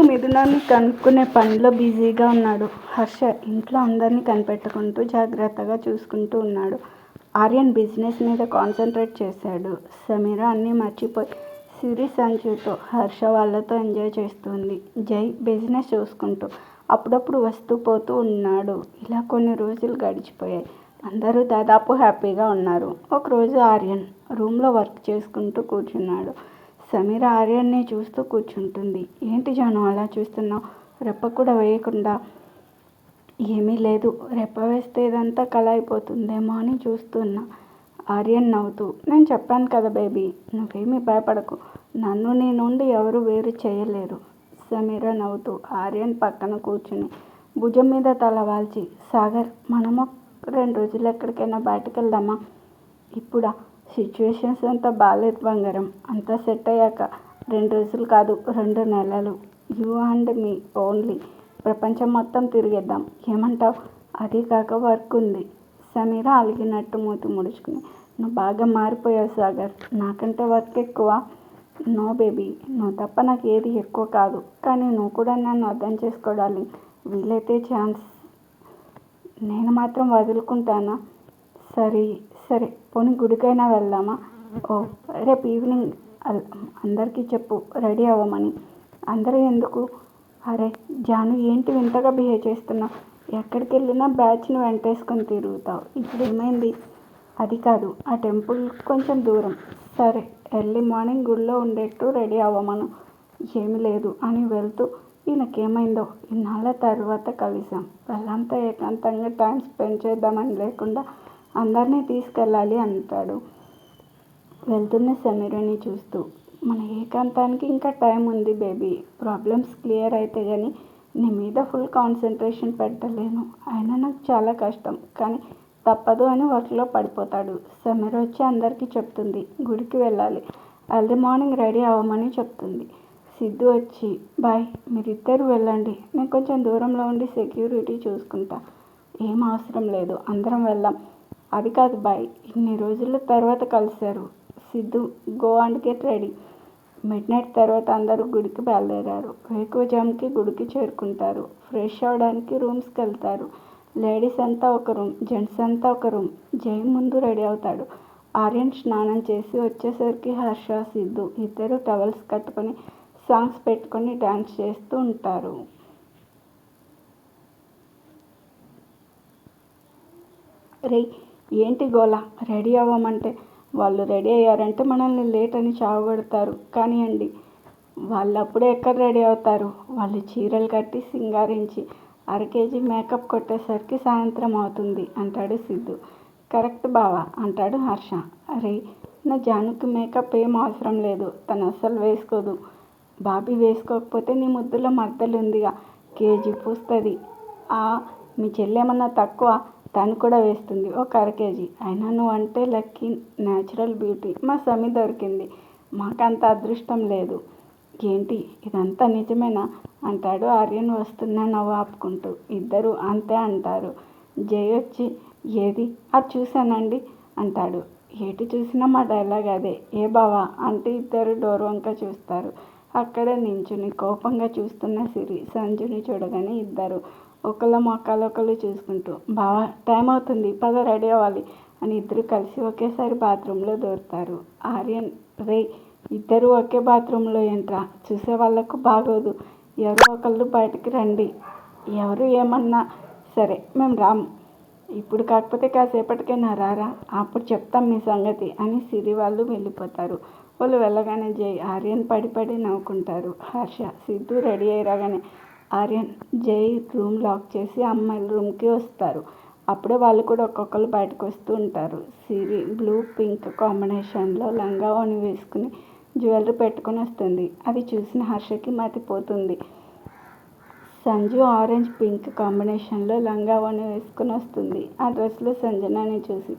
మిథునాన్ని కనుక్కునే పనిలో బిజీగా ఉన్నాడు. హర్ష ఇంట్లో అందరినీ కనిపెట్టుకుంటూ జాగ్రత్తగా చూసుకుంటూ ఉన్నాడు. ఆర్యన్ బిజినెస్ మీద కాన్సన్ట్రేట్ చేశాడు. సమీర అన్నీ మర్చిపోయి సిరి, సంచుతో హర్ష వాళ్ళతో ఎంజాయ్ చేస్తోంది. జై బిజినెస్ చూసుకుంటూ అప్పుడప్పుడు వస్తూ పోతూ ఉన్నాడు. ఇలా కొన్ని రోజులు గడిచిపోయాయి. అందరూ దాదాపు హ్యాపీగా ఉన్నారు. ఒకరోజు ఆర్యన్ రూమ్లో వర్క్ చేసుకుంటూ కూర్చున్నాడు. సమీర ఆర్యన్ని చూస్తూ కూర్చుంటుంది. ఏంటి జాను అలా చూస్తున్నావు రెప్ప కూడా వేయకుండా ఏమీ లేదు. రెప్ప వేస్తే ఇదంతా కళ అయిపోతుందేమో అని చూస్తున్నా ఆర్యన్ నవ్వుతూ నేను చెప్పాను కదా బేబీ! నువ్వేమీ భయపడకు. నన్ను నీ నుండి ఎవరు వేరు చేయలేరు సమీర నవ్వుతూ ఆర్యన్ పక్కన కూర్చుని భుజం మీద తల వాల్చి సాగర్ మనము రెండు రోజులు ఎక్కడికైనా బయటికెళ్దామా? ఇప్పుడా? సిచ్యువేషన్స్ అంతా బాగాలేదు బంగారం. అంతా సెట్ అయ్యాక రెండు రోజులు కాదు రెండు నెలలు. You and me only. ప్రపంచం మొత్తం తిరిగేద్దాం. ఏమంటావ్? కాక వర్క్ ఉంది. సమీర అలిగినట్టు మూతి ముడుచుకుని నువ్వు బాగా మారిపోయావు సాగర్. నాకంటే వర్క్ ఎక్కువ నో బేబీ. నువ్వు తప్ప నాకు ఏది ఎక్కువ కాదు. కానీ నువ్వు కూడా నన్ను అర్థం చేసుకోవాలి వీలైతే ఛాన్స్ నేను మాత్రం వదులుకుంటానా? సరే సరే పోనీ గుడికైనా వెళ్దామా? ఓ రేపు ఈవినింగ్ అందరికీ చెప్పు రెడీ అవ్వమని. అందరూ ఎందుకు? అరే జాను ఏంటి వింతగా బిహేవ్ చేస్తున్నావ్? ఎక్కడికెళ్ళినా వెంటేసుకొని తిరుగుతావు ఇప్పుడు ఏమైంది అది కాదు ఆ టెంపుల్ కొంచెం దూరం. సరే ఎర్లీ మార్నింగ్ గుళ్ళో ఉండేట్టు రెడీ అవ్వమను. ఏమీ లేదు అని వెళ్తూ ఈయనకేమైందో? ఇన్నాళ్ళ తర్వాత కలిసాం వాళ్ళంతా ఏకాంతంగా టైం స్పెండ్ చేద్దామని లేకుండా అందరినీ తీసుకెళ్ళాలి అంటాడు వెళ్తున్న సమీరని చూస్తూ. మన ఏకాంతానికి ఇంకా టైం ఉంది బేబీ. ప్రాబ్లమ్స్ క్లియర్ అయితే కానీ నీ మీద ఫుల్ కాన్సన్ట్రేషన్ పెట్టలేను. అయినా నాకు చాలా కష్టం. కానీ తప్పదు అని వర్క్లో పడిపోతాడు. సమీర వచ్చి అందరికీ చెప్తుంది. గుడికి వెళ్ళాలి. ఎర్లీ మార్నింగ్ రెడీ అవ్వమని చెప్తుంది. సిద్ధు వచ్చి బాయ్ మీరిద్దరు వెళ్ళండి. నేను కొంచెం దూరంలో ఉండి సెక్యూరిటీ చూసుకుంటా. ఏం అవసరం లేదు. అందరం వెళ్దాం. అది కాదు బై ఇన్ని రోజుల తర్వాత కలిశారు. Siddhu go and get ready. Midnight తర్వాత అందరూ గుడికి బయలుదేరారు. వేకువజాముకి గుడికి చేరుకుంటారు. ఫ్రెష్ అవడానికి రూమ్స్కి వెళ్తారు లేడీస్ అంతా ఒక రూమ్, జెంట్స్ అంతా ఒక రూమ్. జై ముందు రెడీ అవుతాడు. ఆర్యన్ స్నానం చేసి వచ్చేసరికి హర్ష, సిద్ధు ఇద్దరు టవల్స్ కట్టుకొని సాంగ్స్ పెట్టుకొని డ్యాన్స్ చేస్తూ ఉంటారు. రే ఏంటి గోల? రెడీ అవ్వమంటే వాళ్ళు రెడీ అయ్యారంటే మనల్ని లేట్ అని చావగొడతారు వాళ్ళు వాళ్ళప్పుడే ఎక్కడ రెడీ అవుతారు? వాళ్ళు చీరలు కట్టి సింగారించి అరకేజీ మేకప్ కొట్టేసరికి సాయంత్రం అవుతుంది అంటాడు సిద్ధు కరెక్ట్ బావా అంటాడు హర్ష. అరే నా జానుకి మేకప్ ఏం అవసరం లేదు. తను అస్సలు వేసుకోదు. బాబీ వేసుకోకపోతే నీ ముద్దులో మద్దలు ఉందిగా కేజీ పూస్తుంది మీ చెల్లెమన్నా తక్కువ తను కూడా వేస్తుంది. ఒక అరకేజీ. అయినా నువ్వు అంటే లక్కీ న్యాచురల్ బ్యూటీ మా సమి దొరికింది. మాకంత అదృష్టం లేదు. ఏంటి ఇదంతా నిజమేనా? అంటాడు ఆర్యన్ వస్తున్న నవ్వు ఆపుకుంటూ. ఇద్దరు అంతే అంటారు. జై వచ్చి ఏది అది చూశానండి అంటాడు. ఏటి చూసినా మా డైలాగ్ అదే ఏ బావా అంటే ఇద్దరు డోర్ వంక చూస్తారు. అక్కడే నించుని కోపంగా చూస్తున్న సిరి, సంజుని చూడగానే ఇద్దరు ఒకళ్ళ మొఖాలొకళ్ళు చూసుకుంటూ బావా టైం అవుతుంది. పద రెడీ అవ్వాలి అని ఇద్దరు కలిసి ఒకేసారి బాత్రూంలో రూమ్ ఆర్యన్ రే ఇద్దరూ ఒకే బాత్రూంలో ఏంట్రా చూసే ఏంట్రా? చూసేవాళ్ళకు బాగోదు. ఎవరో ఒకళ్ళు బయటకు రండి. ఎవరు ఏమన్నా సరే మేము రాము. ఇప్పుడు కాకపోతే కాసేపటికైనా రారా? అప్పుడు చెప్తాం మీ సంగతి అని సిరి వాళ్ళు వెళ్ళిపోతారు. వాళ్ళు వెళ్ళగానే జై, ఆర్యన్ పడి పడి నవ్వుకుంటారు. హర్ష, సిద్ధూ రెడీ అయి రాగానే ఆర్యన్, జై రూమ్ లాక్ చేసి అమ్మాయిల రూమ్కి వస్తారు. అప్పుడే వాళ్ళు కూడా ఒక్కొక్కరు బయటకు వస్తూ ఉంటారు. సిరి బ్లూ, పింక్ కాంబినేషన్లో లంగా ఓణీ వేసుకుని జ్యువెలరీ పెట్టుకుని వస్తుంది. అది చూసిన హర్షకి మతిపోతుంది. సంజు ఆరెంజ్, పింక్ కాంబినేషన్లో లంగా ఓని వేసుకుని వస్తుంది. ఆ డ్రెస్లో సంజనాని చూసి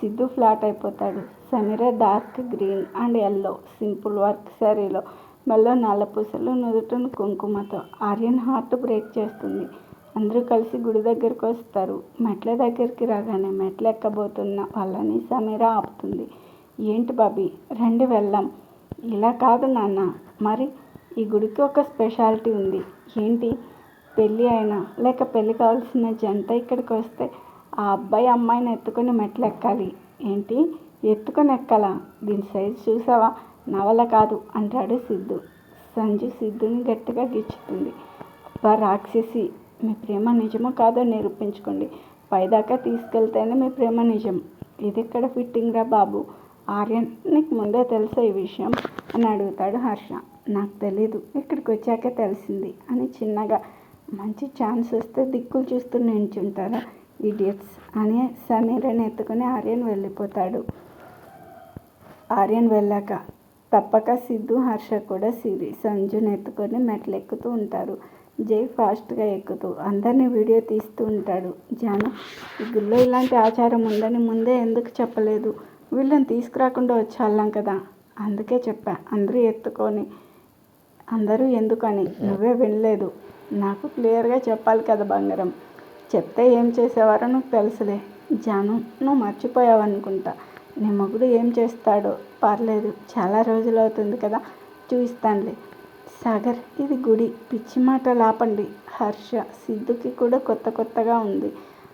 సిద్ధు ఫ్లాట్ అయిపోతాడు. Sameera dark green and yellow simple work శారీలో మెడలో నల్లపూసలు, నుదుటను కుంకుమతో ఆర్యన్ హార్ట్ బ్రేక్ చేస్తుంది. అందరూ కలిసి గుడి దగ్గరికి వస్తారు. మెట్ల దగ్గరికి రాగానే మెట్లు ఎక్కబోతున్న వాళ్ళని సమీర ఆపుతుంది. ఏంటి బాబీ రండి వెళ్దాం. ఇలా కాదు నాన్నా మరి ఈ గుడికి ఒక స్పెషాలిటీ ఉంది ఏంటి పెళ్ళి అయినా లేక పెళ్ళి కావాల్సిన జంట ఇక్కడికి వస్తే ఆ అబ్బాయి అమ్మాయిని ఎత్తుకొని మెట్లు ఎక్కాలి ఏంటి ఎత్తుకొని ఎక్కాలా దీని సైజ్ చూసావా నవల కాదు అంటాడు సిద్ధు. సంజు సిద్ధుని గట్టిగా గిచ్చుతుంది. అబ్బా రాక్షసి మీ ప్రేమ నిజమో కాదో నిరూపించుకోండి. పైదాకా తీసుకెళ్తేనే మీ ప్రేమ నిజం. ఇది ఎక్కడ ఫిట్టింగ్ రా బాబు? ఆర్యన్ నీకు ముందే తెలుసా ఈ విషయం? అని అడుగుతాడు హర్ష. నాకు తెలీదు. ఇక్కడికి వచ్చాకే తెలిసింది అని చిన్నగా. మంచి ఛాన్స్ వస్తే దిక్కులు చూస్తూ నించుంటారా ఇడియట్స్? అని సమీరని ఎత్తుకుని ఆర్యన్ వెళ్ళిపోతాడు. ఆర్యన్ వెళ్ళాక తప్పక సిద్ధు హర్ష కూడా సిరి. సంజుని ఎత్తుకొని మెట్లు ఎక్కుతూ ఉంటారు. జై ఫాస్ట్గా ఎక్కుతూ అందరినీ వీడియో తీస్తూ ఉంటాడు. జాను ఈ గుళ్ళో ఇలాంటి ఆచారం ఉందని ముందే ఎందుకు చెప్పలేదు? వీళ్ళని తీసుకురాకుండా వచ్చాళ్ళం కదా? అందుకే చెప్పా అందరూ ఎత్తుకొని అందరూ ఎందుకని? నువ్వే వినలేదు. నాకు క్లియర్గా చెప్పాలి కదా బంగారం. చెప్తే ఏం చేసేవారో నువ్వు తెలుసులే. జాను నువ్వు మర్చిపోయావనుకుంటా. నీ మొగుడు ఏం చేస్తాడో పర్లేదు చాలా రోజులు అవుతుంది కదా చూపిస్తానులే సాగర్ ఇది గుడి. పిచ్చి మాట లాపండి. హర్ష సిద్ధుకి కూడా కొత్త కొత్తగా ఉంది.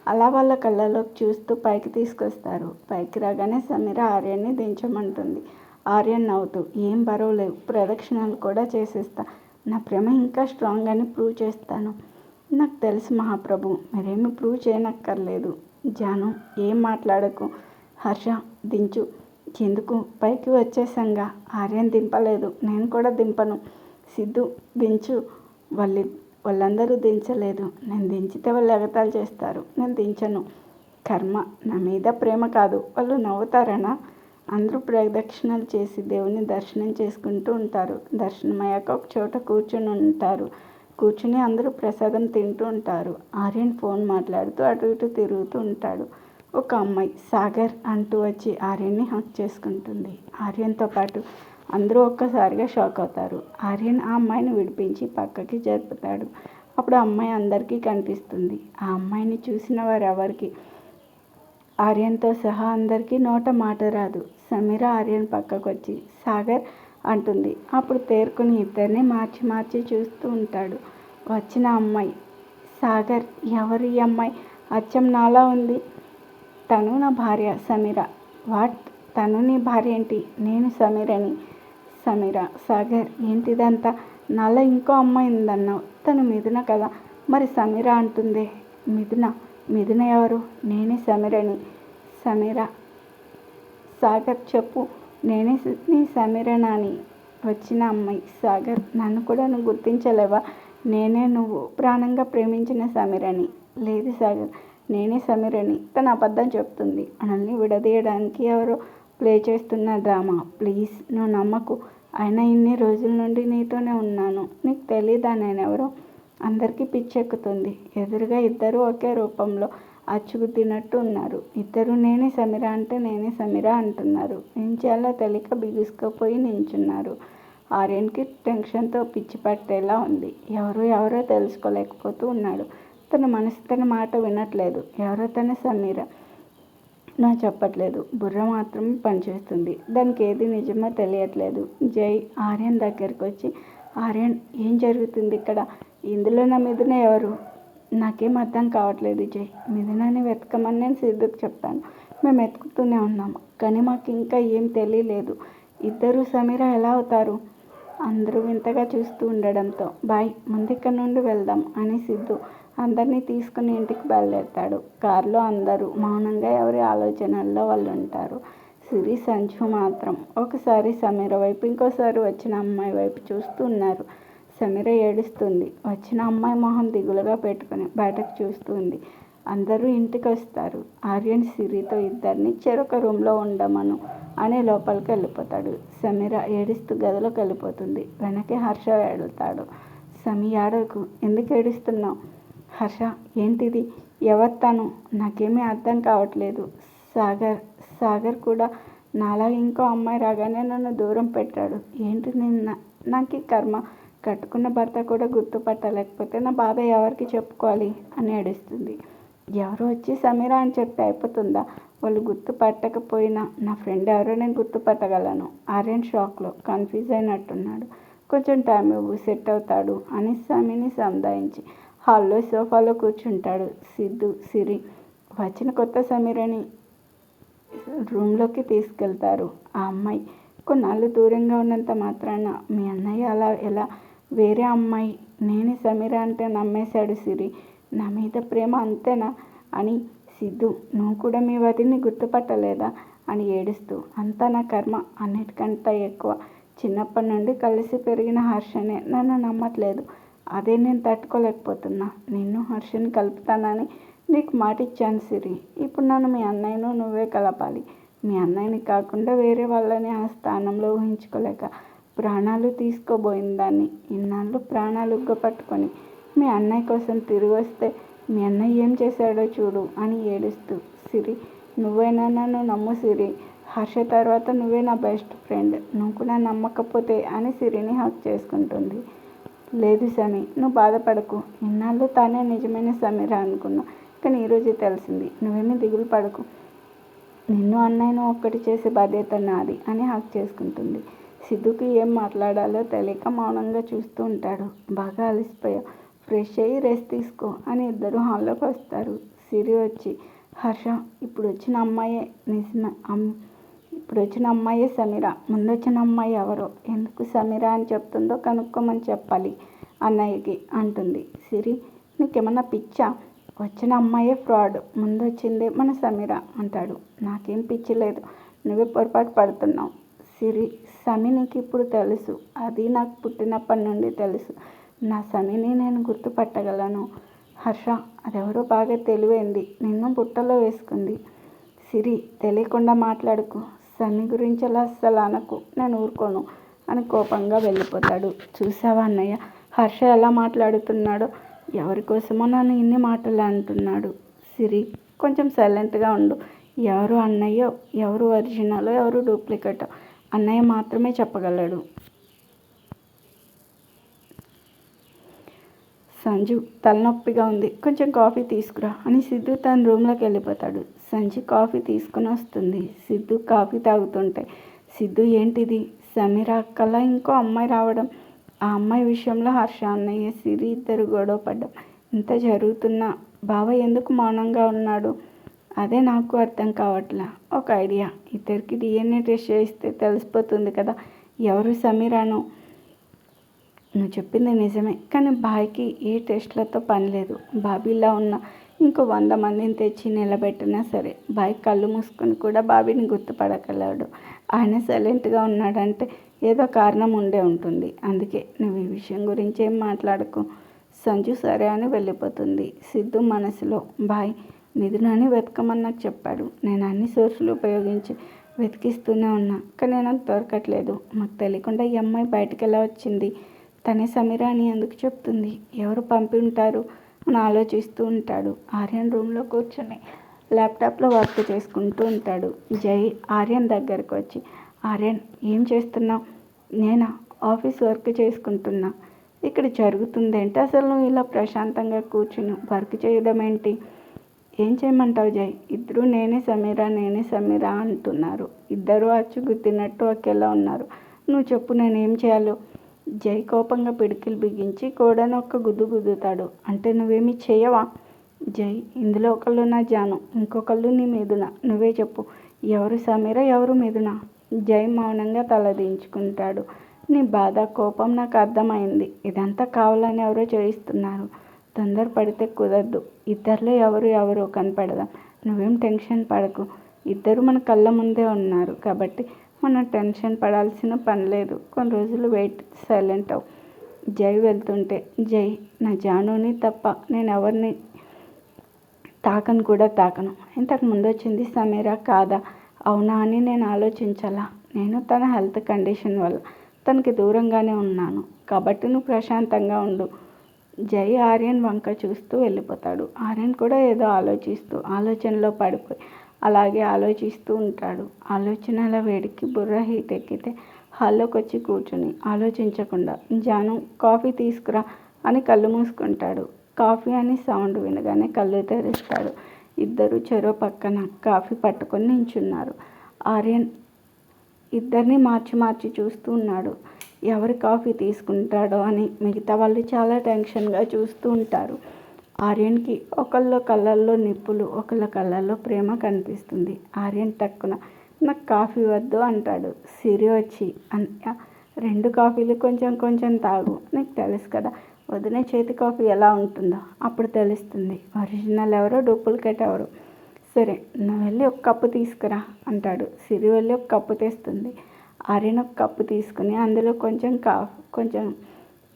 అలా వాళ్ళ కళ్ళలోకి చూస్తూ పైకి తీసుకొస్తారు. పైకి రాగానే సమీర ఆర్యన్ని దించమంటుంది. ఆర్యన్ అవుతూ ఏం బరువులేవు ప్రదక్షిణలు కూడా చేసేస్తా. నా ప్రేమ ఇంకా స్ట్రాంగ్ అని ప్రూవ్ చేస్తాను. నాకు తెలుసు మహాప్రభు మరేమి ప్రూవ్ చేయనక్కర్లేదు. జాను ఏం మాట్లాడకు. హర్ష దించు. ఎందుకు? పైకి వచ్చేసంగా ఆర్యన్ దింపలేదు. నేను కూడా దింపను. సిద్ధు దించు. వాళ్ళు వాళ్ళందరూ దించలేదు. నేను దించితే వాళ్ళు ఎగతాలు చేస్తారు. నేను దించను. కర్మ నా మీద ప్రేమ కాదు. వాళ్ళు నవ్వుతారనా? అందరూ ప్రదక్షిణలు చేసి దేవుని దర్శనం చేసుకుంటూ ఉంటారు. దర్శనం అయ్యాక ఒక చోట కూర్చుని ఉంటారు. కూర్చుని అందరూ ప్రసాదం తింటూ ఉంటారు. ఆర్యన్ ఫోన్ మాట్లాడుతూ అటు ఇటు తిరుగుతూ ఉంటాడు. ఒక అమ్మాయి సాగర్ అంటూ వచ్చి ఆర్యన్ని హక్ చేసుకుంటుంది. ఆర్యన్తో పాటు అందరూ ఒక్కసారిగా షాక్ అవుతారు. ఆర్యన్ ఆ అమ్మాయిని విడిపించి పక్కకి జరుపుతాడు. అప్పుడు అమ్మాయి అందరికీ కనిపిస్తుంది. ఆ అమ్మాయిని చూసిన వారు ఎవరికి ఆర్యన్తో సహా అందరికీ నోట మాట రాదు. సమీర ఆర్యన్ పక్కకు వచ్చి సాగర్ అంటుంది. అప్పుడు తేరుకుని ఇద్దరిని మార్చి మార్చి చూస్తూ ఉంటాడు. వచ్చిన అమ్మాయి సాగర్ ఎవరు ఈ అమ్మాయి? అచ్చం నాలా ఉంది. తను నా భార్య సమీర. వాట్? తను నీ భార్య ఏంటి? నేను సమీరని. సమీర సాగర్ ఏంటిదంతా? నాలో ఇంకో అమ్మాయి ఉందన్నావు. తను మిథున కదా? మరి సమీర అంటుందే. మిథున? మిథున ఎవరు? నేనే సమీరని. సమీర సాగర్ చెప్పు. నేనే నీ సమీరణ అని వచ్చిన అమ్మాయి. సాగర్ నన్ను కూడా నువ్వు గుర్తించలేవా? నేనే నువ్వు ప్రాణంగా ప్రేమించిన సమీరని. లేదు సాగర్. నేనే సమీరని తన అబద్ధం చెప్తుంది. మనల్ని విడదీయడానికి ఎవరో ప్లే చేస్తున్న డ్రామా. ప్లీజ్ నువ్వు నమ్మకు. అయినా ఇన్ని రోజుల నుండి నీతోనే ఉన్నాను. నీకు తెలీదా నేనెవరో? అందరికీ పిచ్చెక్కుతుంది. ఎదురుగా ఇద్దరు ఒకే రూపంలో అచ్చుగుద్దినట్టు ఉన్నారు. ఇద్దరు నేనే సమీర అంటే నేనే సమీర అంటున్నారు. ఏం చేయాలో తెలియక బిగుసుకుపోయి నించున్నారు. ఆర్యన్కి టెన్షన్తో పిచ్చి పట్టేలా ఉంది. ఎవరు ఎవరో తెలుసుకోలేకపోతూ ఉన్నాడు. తన మనసు తన మాట వినట్లేదు. ఎవరో తన సమీర నా చెప్పట్లేదు. బుర్ర మాత్రం పనిచేస్తుంది దానికి ఏది నిజమో తెలియట్లేదు. జై ఆర్యన్ దగ్గరికి వచ్చి ఆర్యన్ ఏం జరుగుతుంది ఇక్కడ? ఇందులో నా మీదనే ఎవరు? నాకేం అర్థం కావట్లేదు జై. మిథునాన్ని వెతకమని నేను సిద్ధుకు చెప్పాను. మేము వెతుకుతూనే ఉన్నాము. కానీ మాకు ఇంకా ఏం తెలియలేదు. ఇద్దరు సమీర ఎలా అవుతారు? అందరూ వింతగా చూస్తూ ఉండడంతో. బాయ్ ముందు నుండి వెళ్దాం అని సిద్ధు అందరినీ తీసుకుని ఇంటికి బయలుదేరుతాడు. కారులో అందరూ మౌనంగా ఎవరి ఆలోచనల్లో వాళ్ళు ఉంటారు సిరి సంచు మాత్రం ఒకసారి సమీర వైపు ఇంకోసారి వచ్చిన అమ్మాయి వైపు చూస్తూ ఉన్నారు. సమీర ఏడుస్తుంది. వచ్చిన అమ్మాయి మొహం దిగులుగా పెట్టుకుని బయటకు చూస్తుంది. అందరూ ఇంటికి వస్తారు ఆర్యన్ సిరితో ఇద్దరిని చెరొక రూమ్లో ఉండమను అని లోపలికి వెళ్ళిపోతాడు. సమీర ఏడుస్తూ గదిలోకి వెళ్ళిపోతుంది. వెనకే హర్ష ఏడుతాడు. సమీ ఆడకు ఎందుకు ఏడుస్తున్నావు? హర్ష ఏంటిది? ఎవరు తను నాకేమీ అర్థం కావట్లేదు. సాగర్ సాగర్ కూడా నాలా ఇంకో అమ్మాయి రాగానే నన్ను దూరం పెట్టాడు. ఏంటి నిన్న? నాకు కర్మ. కట్టుకున్న భర్త కూడా గుర్తుపట్టలేకపోతే నా బాధ ఎవరికి చెప్పుకోవాలి? అని ఏడుస్తుంది. ఎవరు వచ్చి సమీరా అని చెప్తే అయిపోతుందా? వాళ్ళు గుర్తుపట్టకపోయినా నా ఫ్రెండ్ ఎవరో నేను గుర్తుపట్టగలను. ఆర్యన్ షాక్లో కన్ఫ్యూజ్ అయినట్టున్నాడు. కొంచెం టైం ఇవ్వు సెట్ అవుతాడు అని సమీని సంధాయించి హాల్లో సోఫాలో కూర్చుంటాడు సిద్ధు సిరి. వచ్చిన కొత్త సమీరని రూమ్లోకి తీసుకెళ్తారు ఆ అమ్మాయి. కొన్నాళ్ళు దూరంగా ఉన్నంత మాత్రాన మీ అన్నయ్య అలా ఎలా? వేరే అమ్మాయి. నేనే సమీర అంటే నమ్మేశాడు సిరి. నా మీద ప్రేమ అంతేనా? అని సిద్ధు. నువ్వు కూడా మీ వదిని గుర్తుపట్టలేదా? అని ఏడుస్తూ. అంతా నా కర్మ అన్నిటికంటే ఎక్కువ. చిన్నప్పటి నుండి కలిసి పెరిగిన హర్షనే నన్ను నమ్మట్లేదు. అదే నేను తట్టుకోలేకపోతున్నా. నిన్ను హర్షని కలుపుతానని నీకు మాట ఇచ్చాను సిరి. ఇప్పుడు నన్ను మీ అన్నయ్యను నువ్వే కలపాలి. మీ అన్నయ్యని కాకుండా వేరే వాళ్ళని ఆ స్థానంలో ఊహించుకోలేక ప్రాణాలు తీసుకోబోయిన దాన్ని ఇన్నాళ్ళు ప్రాణాలు ఉగ్గపట్టుకొని మీ అన్నయ్య కోసం తిరిగి వస్తే మీ అన్నయ్య ఏం చేశాడో చూడు అని ఏడుస్తూ సిరి నువ్వైనా నన్ను నమ్ము సిరి. హర్ష తర్వాత నువ్వే నా బెస్ట్ ఫ్రెండ్. నువ్వు కూడా నమ్మకపోతే అని సిరిని హక్ చేసుకుంటుంది. లేదు సమీ నువ్వు బాధపడకు. ఇన్నాళ్ళు తానే నిజమైన సమీర అనుకున్నా. కానీ ఈరోజే తెలిసింది నువ్వేమీ దిగులు పడకు. నిన్ను అన్నయ్యను ఒక్కటి చేసే బాధ్యత నాది అని హక్ చేసుకుంటుంది. సిద్ధుకి ఏం మాట్లాడాలో తెలియక మౌనంగా చూస్తూ ఉంటాడు. బాగా అలసిపోయావు ఫ్రెష్ అయ్యి రెస్ట్ తీసుకో అని ఇద్దరు హాల్లోకి వస్తారు. సిరి వచ్చి హర్ష ఇప్పుడు వచ్చిన అమ్మాయే నిజమే అమ్మ ఇప్పుడు వచ్చిన అమ్మాయే సమీర. ముందు వచ్చిన అమ్మాయి ఎవరో? ఎందుకు సమీర అని చెప్తుందో కనుక్కోమని చెప్పాలి అన్నయ్యకి అంటుంది. సిరి నీకేమన్నా పిచ్చా? వచ్చిన అమ్మాయే ఫ్రాడ్. ముందు వచ్చిందే మన సమీర అంటాడు. నాకేం పిచ్చి లేదు. నువ్వే పొరపాటు పడుతున్నావు. సిరి సమీనికి ఇప్పుడు తెలుసు. అది నాకు పుట్టినప్పటి నుండి తెలుసు. నా సమిని నేను గుర్తుపట్టగలను. హర్ష అదెవరో బాగా తెలివైంది. నిన్ను బుట్టలో వేసుకుంది. సిరి తెలియకుండా మాట్లాడుకు. తన గురించి అలా అస్సలు అనకు. నేను ఊరుకోను. అని కోపంగా వెళ్ళిపోతాడు. చూసావా అన్నయ్య? హర్ష ఎలా మాట్లాడుతున్నాడో? ఎవరి కోసమో నన్ను ఇన్ని మాటలు అంటున్నాడు. సిరి కొంచెం సైలెంట్గా ఉండు. ఎవరు అన్నయ్యో? ఎవరు ఒరిజినల్ ఎవరు డూప్లికేటో అన్నయ్య మాత్రమే చెప్పగలడు. సంజు తలనొప్పిగా ఉంది. కొంచెం కాఫీ తీసుకురా అని సిద్ధు తన రూమ్లోకి వెళ్ళిపోతాడు. సంజు కాఫీ తీసుకుని వస్తుంది. సిద్ధు కాఫీ తాగుతుంటే సిద్ధు ఏంటిది? సమీర అక్కలా ఇంకో అమ్మాయి రావడం? ఆ అమ్మాయి విషయంలో హర్ష అన్నయ్య సిరి ఇద్దరు గొడవ పడ్డం. ఇంత జరుగుతున్నా బావ ఎందుకు మౌనంగా ఉన్నాడు? అదే నాకు అర్థం కావట్లా. ఒక ఐడియా. ఇద్దరికి డిఎన్ఏ టెస్ట్ చేస్తే తెలిసిపోతుంది కదా. ఎవరు సమీరాను? నువ్వు చెప్పింది నిజమే కానీ బాయ్కి ఏ టెస్ట్లతో పని లేదు. బాబీలా ఉన్న ఇంకో వంద మందిని తెచ్చి నిలబెట్టినా సరే బాయ్ కళ్ళు మూసుకొని కూడా బాబీని గుర్తుపడగలడు. ఆయన సైలెంట్గా ఉన్నాడంటే ఏదో కారణం ఉండే ఉంటుంది. అందుకే నువ్వు ఈ విషయం గురించి ఏం మాట్లాడకు. సంజు సరే అని వెళ్ళిపోతుంది. సిద్ధు మనసులో బాయ్ నిధునని వెతకమని నాకు చెప్పాడు. నేను అన్ని సోర్సులు ఉపయోగించి వెతికిస్తూనే ఉన్నా కానీ నాకు దొరకట్లేదు. మాకు తెలియకుండా ఈ అమ్మాయి బయటకు ఎలా వచ్చింది? తనే సమీర అని ఎందుకు చెప్తుంది. ఎవరు పంపి ఉంటారు? అని ఆలోచిస్తూ ఉంటాడు. ఆర్యన్ రూమ్లో కూర్చొని ల్యాప్టాప్లో వర్క్ చేసుకుంటూ ఉంటాడు. జై ఆర్యన్ దగ్గరకు వచ్చి ఆర్యన్ ఏం చేస్తున్నావు? నేను? ఆఫీస్ వర్క్ చేసుకుంటున్నా. ఇక్కడ జరుగుతుంది ఏంటి అసలు నువ్వు ఇలా ప్రశాంతంగా కూర్చుని? వర్క్ చేయడం ఏంటి? ఏం చేయమంటావు జై? ఇద్దరు నేనే సమీరా నేనే సమీరా అంటున్నారు. ఇద్దరు అచ్చు గుర్తినట్టు ఒకేలా ఉన్నారు. నువ్వు చెప్పు నేను ఏం చేయాలో? జై కోపంగా పిడికిలు బిగించి కోడను ఒక్క గుద్దు గుద్దుతాడు. అంటే నువ్వేమి చేయవా? జై ఇందులో ఒకళ్ళు నా జాను ఇంకొకళ్ళు నీ మీదున. నువ్వే చెప్పు ఎవరు సమీర ఎవరు మీదున? జై మౌనంగా తలదించుకుంటాడు నీ బాధ కోపం నాకు అర్థమైంది. ఇదంతా కావాలని ఎవరో చేయిస్తున్నారు. తొందరపడితే కుదరదు. ఇద్దరిలో ఎవరు ఎవరో కనపడదాం. నువ్వేం టెన్షన్ పడకు. ఇద్దరు మన కళ్ళ ముందే ఉన్నారు కాబట్టి మనం టెన్షన్ పడాల్సిన పని లేదు. కొన్ని రోజులు వెయిట్ సైలెంట్ అవు జై వెళ్తుంటే జై నా జానుని తప్ప నేను ఎవరిని తాకను కూడా తాకను. ఇంతకు ముందు వచ్చింది సమీరా కాదా? అవునా అని నేను ఆలోచించాలా? నేను తన హెల్త్ కండిషన్ వల్ల తనకి దూరంగానే ఉన్నాను. కాబట్టి నువ్వు ప్రశాంతంగా ఉండు. జై ఆర్యన్ వంక చూస్తూ వెళ్ళిపోతాడు. ఆర్యన్ కూడా ఏదో ఆలోచిస్తూ ఆలోచనలో పడిపోయి అలాగే ఆలోచిస్తూ ఉంటాడు. ఆలోచనల వేడికి బుర్ర హీట్ ఎక్కితే హాల్లోకి వచ్చి కూర్చుని ఆలోచించకుండా జాను కాఫీ తీసుకురా అని కళ్ళు మూసుకుంటాడు. కాఫీ అని సౌండ్ వినగానే కళ్ళు తెరుస్తాడు. ఇద్దరు చెరో పక్కన కాఫీ పట్టుకొని నించున్నారు. ఆర్యన్ ఇద్దరిని మార్చి మార్చి చూస్తూ ఉన్నాడు. ఎవరి కాఫీ తీసుకుంటాడో అని మిగతా వాళ్ళు చాలా టెన్షన్గా చూస్తూ ఉంటారు. ఆర్యన్కి ఒకళ్ళ కళ్ళల్లో నిప్పులు ఒకళ్ళ కళ్ళల్లో ప్రేమ కనిపిస్తుంది. ఆర్యన్ టక్కున నాకు కాఫీ వద్దు అంటాడు. సిరి వచ్చి అన్నయ్య రెండు కాఫీలు కొంచెం కొంచెం తాగు. నీకు తెలుసు కదా వదిన చేతి కాఫీ ఎలా ఉంటుందో. అప్పుడు తెలుస్తుంది ఒరిజినల్ ఎవరో? డూప్లికేట్ ఎవరు? సరే నువ్వు వెళ్ళి ఒక కప్పు తీసుకురా అంటాడు. సిరి వెళ్ళి ఒక కప్పు తెస్తుంది. ఆర్యన్ ఒక కప్పు తీసుకుని అందులో కొంచెం కాఫీ కొంచెం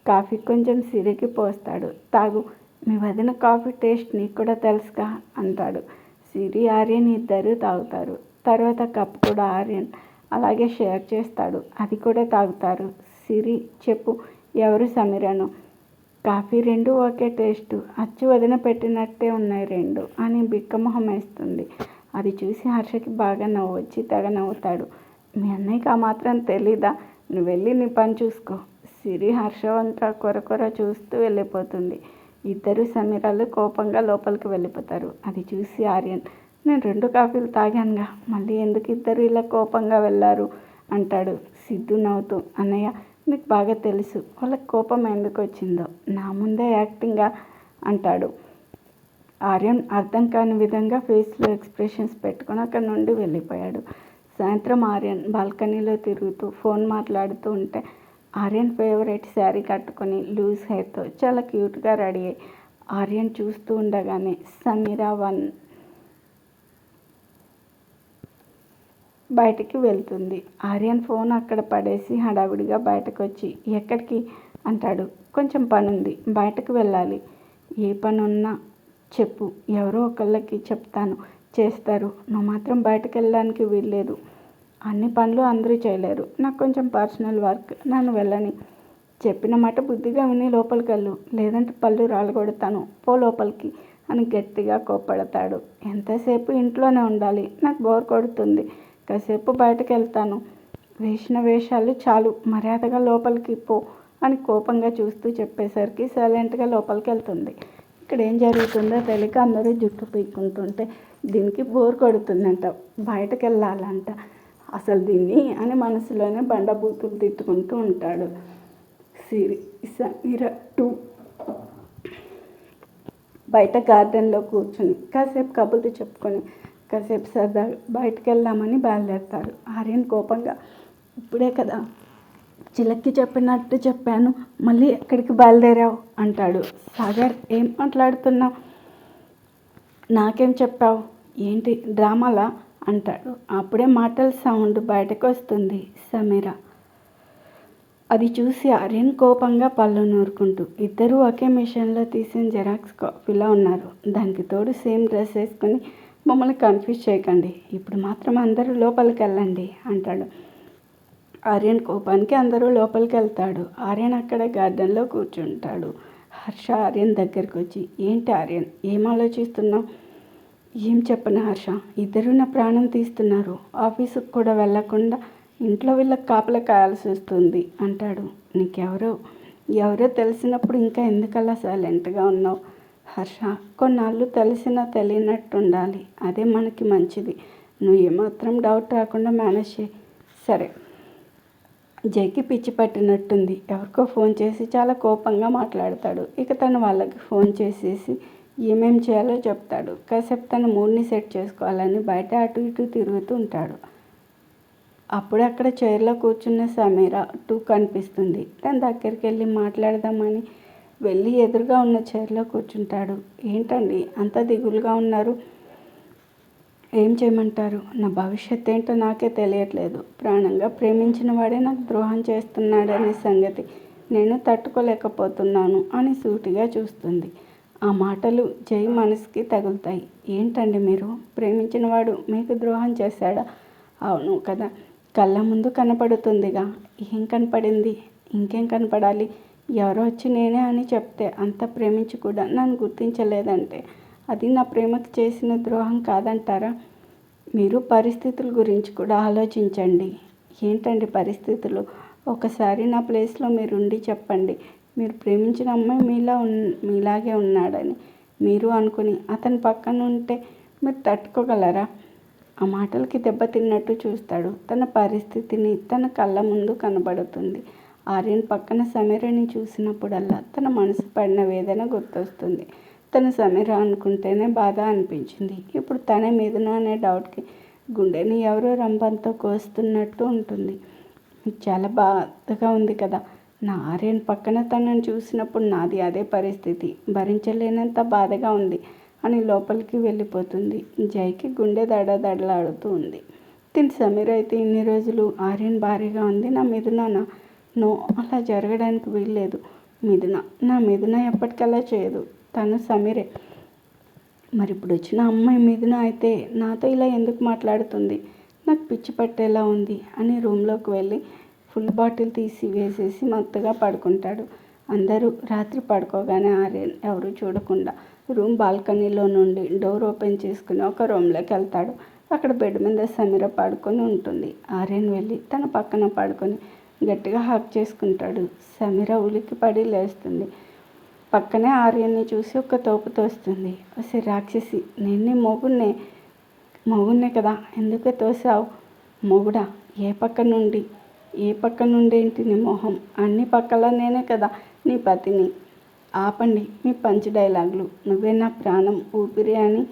కాఫీ కొంచెం సిరికి పోస్తాడు. తాగు మీ వదిన కాఫీ టేస్ట్ నీకు కూడా తెలుసుగా అంటాడు. సిరి ఆర్యన్ ఇద్దరు తాగుతారు. తర్వాత కప్ కూడా ఆర్యన్ అలాగే షేర్ చేస్తాడు. అది కూడా తాగుతారు. సిరి చెప్పు ఎవరు సమీరను? కాఫీ రెండు ఒకే టేస్ట్. అచ్చు వదిన పెట్టినట్టే ఉన్నాయి రెండు అని బిక్కమొహం వేస్తుంది. అది చూసి హర్షకి బాగా నవ్వు వచ్చి తెగ నవ్వుతాడు. మీ అన్నయ్యకి ఆ మాత్రం తెలీదా? నువ్వు వెళ్ళి నీ పని చూసుకో. సిరి హర్ష వంక కొర కొర చూస్తూ వెళ్ళిపోతుంది. ఇద్దరు సమీరాలు కోపంగా లోపలికి వెళ్ళిపోతారు. అది చూసి ఆర్యన్ నేను రెండు కాఫీలు తాగానుగా మళ్ళీ ఎందుకు ఇద్దరు ఇలా కోపంగా వెళ్ళారు? అంటాడు సిద్ధు నవ్వుతూ. అన్నయ్య నీకు బాగా తెలుసు వాళ్ళకి కోపం ఎందుకు వచ్చిందో నా ముందే యాక్టింగ్గా అంటాడు. ఆర్యన్ అర్థం కాని విధంగా ఫేస్లో ఎక్స్ప్రెషన్స్ పెట్టుకొని అక్కడి నుండి వెళ్ళిపోయాడు. సాయంత్రం ఆర్యన్ బాల్కనీలో తిరుగుతూ ఫోన్ మాట్లాడుతూ ఉంటే ఆర్యన్ ఫేవరెట్ శారీ కట్టుకొని లూజ్ హెయిర్తో చాలా క్యూట్గా రెడీ అయ్యి ఆర్యన్ చూస్తూ ఉండగానే సమీరా వన్ బయటికి వెళ్తుంది. ఆర్యన్ ఫోన్ అక్కడ పడేసి హడావిడిగా బయటకు వచ్చి ఎక్కడికి? అంటాడు. కొంచెం పని ఉంది బయటకు వెళ్ళాలి. ఏ పని ఉన్నా చెప్పు. ఎవరో ఒకళ్ళకి చెప్తాను. చేస్తారు. నువ్వు మాత్రం బయటకు వెళ్ళడానికి వీల్లేదు. అన్ని పనులు అందరూ చేయలేరు. నాకు కొంచెం పర్సనల్ వర్క్. నన్ను వెళ్ళని. చెప్పిన మాట బుద్ధిగా విని లోపలికి వెళ్ళు లేదంటే పళ్ళు రాలగొడతాను. పో లోపలికి అని గట్టిగా కోప్పడతాడు. ఎంతసేపు ఇంట్లోనే ఉండాలి? నాకు బోర్ కొడుతుంది. కాసేపు బయటకు వెళ్తాను వేసిన వేషాలు చాలు. మర్యాదగా లోపలికి పో అని కోపంగా చూస్తూ చెప్పేసరికి సైలెంట్గా లోపలికి వెళ్తుంది ఇక్కడ ఏం జరుగుతుందో తెలియక అందరూ జుట్టు పీక్కుంటుంటే దీనికి బోర్ కొడుతుందంట. బయటకు వెళ్ళాలంట అసలు దీన్ని అని మనసులోనే బండబూతులు తిట్టుకుంటూ ఉంటాడు. సిరి సమీర టూ. బయట గార్డెన్లో కూర్చుని కాసేపు కబుర్లు చెప్పుకొని కాసేపు సరదా బయటకు వెళ్దామని బయలుదేరుతారు ఆర్యన్ కోపంగా ఇప్పుడే కదా చిలక్కి చెప్పినట్టు చెప్పాను మళ్ళీ ఎక్కడికి బయలుదేరావు? అంటాడు. సాగర్ ఏం మాట్లాడుతున్నావు? నాకేం చెప్పావు? ఏంటి డ్రామాలా? అంటాడు. అప్పుడే మాటల సౌండ్ బయటకు వస్తుంది సమీర. అది చూసి ఆర్యన్ కోపంగా పళ్ళు నూరుకుంటూ ఇద్దరూ ఒకే మిషన్లో తీసిన జెరాక్స్ కాపీలో ఉన్నారు. దానికి తోడు సేమ్ డ్రెస్ వేసుకొని మమ్మల్ని కన్ఫ్యూజ్ చేయకండి ఇప్పుడు మాత్రం అందరూ లోపలికి వెళ్ళండి అంటాడు. ఆర్యన్ కోపానికి అందరూ లోపలికి వెళ్తాడు ఆర్యన్ అక్కడ గార్డెన్లో కూర్చుంటాడు. హర్ష ఆర్యన్ దగ్గరికి వచ్చి ఏంటి ఆర్యన్ ఏం ఆలోచిస్తున్నావు? ఏం చెప్పను హర్ష? ఇద్దరు నా ప్రాణం తీస్తున్నారు. ఆఫీసుకు కూడా వెళ్ళకుండా ఇంట్లో వీళ్ళకి కాపలా కాయాల్సి వస్తుంది అంటాడు. నీకెవరో ఎవరో తెలిసినప్పుడు ఇంకా ఎందుకలా సైలెంట్గా ఉన్నావు? హర్ష కొన్నాళ్ళు తెలిసినా తెలియనట్టు ఉండాలి అదే మనకి మంచిది. నువ్వు ఏమాత్రం డౌట్ రాకుండా మేనేజ్ చేయి. సరే. జైకి పిచ్చి పట్టినట్టుంది. ఎవరికో ఫోన్ చేసి చాలా కోపంగా మాట్లాడతాడు. ఇక తను వాళ్ళకి ఫోన్ చేసేసి ఏమేం చేయాలో చెప్తాడు. కాసేపు తన మూడ్ని సెట్ చేసుకోవాలని బయట అటు ఇటు తిరుగుతూ ఉంటాడు. అప్పుడు అక్కడ చైర్లో కూర్చున్న సమీర టూ కనిపిస్తుంది. తన దగ్గరికి వెళ్ళి మాట్లాడదామని వెళ్ళి ఎదురుగా ఉన్న చైర్లో కూర్చుంటాడు. ఏంటండి అంత దిగులుగా ఉన్నారు? ఏం చేయమంటారు? నా భవిష్యత్ ఏంటో నాకే తెలియట్లేదు. ప్రాణంగా ప్రేమించిన వాడే నాకు ద్రోహం చేస్తున్నాడనే సంగతి నేను తట్టుకోలేకపోతున్నాను అని సూటిగా చూస్తుంది. ఆ మాటలు జై మనసుకి తగులుతాయి. ఏంటండి మీరు? ప్రేమించిన వాడు మీకు ద్రోహం చేశాడా? అవును కదా. కళ్ళ ముందు కనపడుతుందిగా. ఏం కనపడింది? ఇంకేం కనపడాలి? ఎవరో వచ్చి నేనే అని చెప్తే అంత ప్రేమించి కూడా నన్ను గుర్తించలేదంటే. అది నా ప్రేమకు చేసిన ద్రోహం కాదంటారా? మీరు పరిస్థితుల గురించి కూడా ఆలోచించండి. ఏంటండి పరిస్థితులు? ఒకసారి నా ప్లేస్లో మీరు ఉండి చెప్పండి. మీరు ప్రేమించిన అమ్మాయి మీలా ఉన్ మీలాగే ఉన్నాడని మీరు అనుకుని అతని పక్కన ఉంటే మీరు తట్టుకోగలరా? ఆ మాటలకి దెబ్బతిన్నట్టు చూస్తాడు. తన పరిస్థితిని తన కళ్ళ ముందు కనబడుతుంది. ఆర్యన్ పక్కన సమీరని చూసినప్పుడల్లా తన మనసు పడిన వేదన గుర్తొస్తుంది. తను సమీర అనుకుంటేనే బాధ అనిపించింది. ఇప్పుడు తనే మీదన అనే డౌట్కి గుండెని ఎవరో రంపంతో కోస్తున్నట్టు ఉంటుంది. చాలా బాధగా ఉంది కదా. నా ఆర్యన్ పక్కన తనని చూసినప్పుడు నాది అదే పరిస్థితి. భరించలేనంత బాధగా ఉంది అని లోపలికి వెళ్ళిపోతుంది. జైకి గుండె దడదడలాడుతూ ఉంది. తిని సమీర్ అయితే ఇన్ని రోజులు ఆర్యన్ భారీగా ఉంది. నా మిథున నో. అలా జరగడానికి వీల్లేదు. మిథున నా మిథున ఎప్పటికల్లా చేయదు. తను సమీరే. మరి ఇప్పుడు వచ్చిన అమ్మాయి మిథున అయితే నాతో ఇలా ఎందుకు మాట్లాడుతుంది? నాకు పిచ్చి పట్టేలా ఉంది అని రూమ్లోకి వెళ్ళి ఫుల్ బాటిల్ తీసి వేసేసి మత్తుగా పడుకుంటాడు. అందరూ రాత్రి పడుకోగానే ఆర్యన్ ఎవరు చూడకుండా రూమ్ బాల్కనీలో నుండి డోర్ ఓపెన్ చేసుకుని ఒక రూమ్లోకి వెళ్తాడు. అక్కడ బెడ్ మీద సమీర పడుకొని ఉంటుంది. ఆర్యన్ వెళ్ళి తన పక్కన పడుకొని గట్టిగా హక్ చేసుకుంటాడు. సమీర ఉలికి పడి లేస్తుంది. పక్కనే ఆర్యన్ని చూసి ఒక తోపు తోస్తుంది. వస్తే రాక్షసి నేనే మొగున్నే మొగున్నే కదా? ఎందుకు తోసావు? మొగుడా ఏ పక్క నుండి? ఏ పక్క నుండేంటి నీ మొహం? అన్ని పక్కల నేనే కదా నీ పతిని. ఆపండి మీ పంచి డైలాగులు. నువ్వే నా ప్రాణం ఊపిరి అని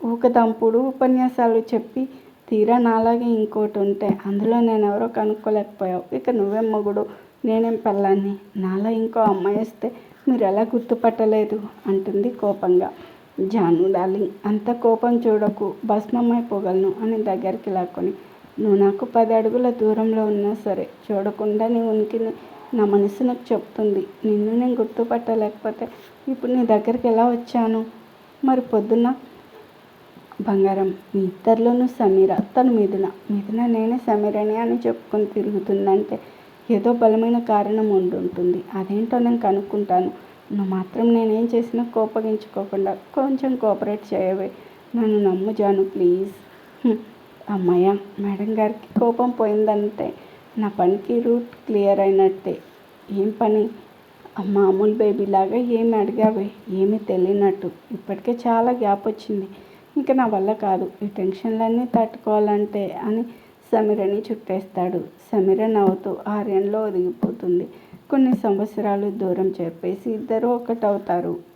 ఊకదంపుడు ఉపన్యాసాలు చెప్పి తీరా నాలాగే ఇంకోటి ఉంటే అందులో నేను ఎవరో కనుక్కోలేకపోయావు. ఇక నువ్వే మొగుడు నేనేం పెళ్ళాన్ని? నాలా ఇంకో అమ్మాయి వస్తే మీరు ఎలా గుర్తుపట్టలేదు? అంటుంది కోపంగా. జాను డార్లింగ్ అంత కోపం చూడకు భస్మమైపోగలను అని దగ్గరికి లాక్కొని నువ్వు నాకు పది అడుగుల దూరంలో ఉన్నా సరే చూడకుండా నీ ఉనికిని నా మనసు నాకు చెప్తుంది. నిన్ను నేను గుర్తుపట్టలేకపోతే ఇప్పుడు నీ దగ్గరికి ఎలా వచ్చాను? మరి పొద్దున్న బంగారం మీ ఇద్దరిలోనూ సమీర తను మిథున మిథున నేనే సమీరని అని చెప్పుకొని తిరుగుతుందంటే ఏదో బలమైన కారణం ఉండుంటుంది. అదేంటో నేను కనుక్కుంటాను. నువ్వు మాత్రం నేనేం చేసినా కోపగించుకోకుండా కొంచెం కోఆపరేట్ చేయవే. నన్ను నమ్ము జాను ప్లీజ్. అమ్మయ్య మేడం గారికి కోపం పోయిందంటే నా పనికి రూట్ క్లియర్ అయినట్టే. ఏం పని? మామూలు బేబీలాగా ఏమి అడిగావే? ఏమీ తెలియనట్టు. ఇప్పటికే చాలా గ్యాప్ వచ్చింది. ఇంకా నా వల్ల కాదు. ఈ టెన్షన్లన్నీ తట్టుకోవాలంటే అని సమీరని చుట్టేస్తాడు. సమీర నవ్వుతూ ఆర్యంలో ఒదిగిపోతుంది. కొన్ని సంవత్సరాలు దూరం చెప్పేసి ఇద్దరు ఒకటవుతారు